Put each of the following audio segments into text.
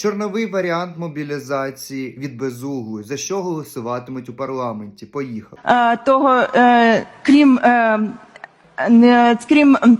Чорновий варіант мобілізації від безуглої. За що голосуватимуть у парламенті? Поїхав. а, того, е, крім, е, не- крім е,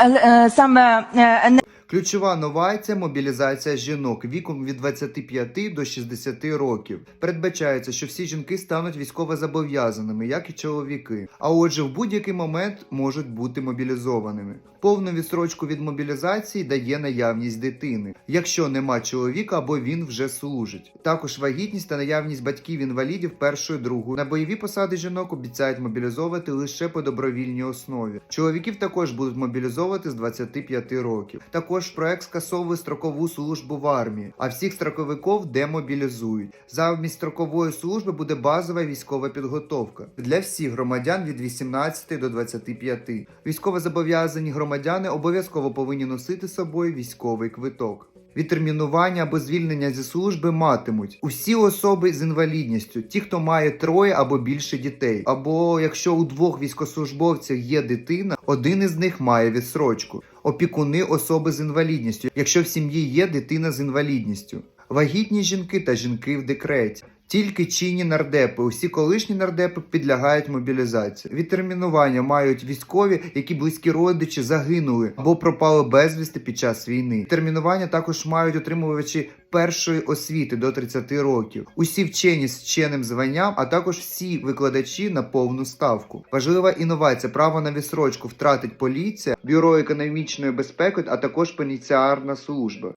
е, саме е, не- Ключова новація мобілізація жінок віком від 25 до 60 років. Передбачається, що всі жінки стануть військовозобов'язаними, як і чоловіки. А отже, в будь-який момент можуть бути мобілізованими. Повну відстрочку від мобілізації дає наявність дитини, якщо нема чоловіка або він вже служить. Також вагітність та наявність батьків інвалідів першої другої. На бойові посади жінок обіцяють мобілізовувати лише по добровільній основі. Чоловіків також будуть мобілізовувати з 25 років. Також проект скасовує строкову службу в армії, а всіх строковиків демобілізують. Замість строкової служби буде базова військова підготовка для всіх громадян від 18 до 25. Військовозобов'язані громадяни обов'язково повинні носити з собою військовий квиток. Відтермінування або звільнення зі служби матимуть усі особи з інвалідністю, ті, хто має троє або більше дітей, або якщо у двох військовослужбовців є дитина, один із них має відсрочку. Опікуни особи з інвалідністю, якщо в сім'ї є дитина з інвалідністю, вагітні жінки та жінки в декреті. Тільки чинні нардепи, усі колишні нардепи підлягають мобілізації. Відтермінування мають військові, які близькі родичі загинули або пропали безвісти під час війни. Термінування також мають отримувачі першої освіти до 30 років. Усі вчені з вченим званням, а також всі викладачі на повну ставку. Важлива інновація право на відсрочку втратить поліція, бюро економічної безпеки, а також пеніціарна служба.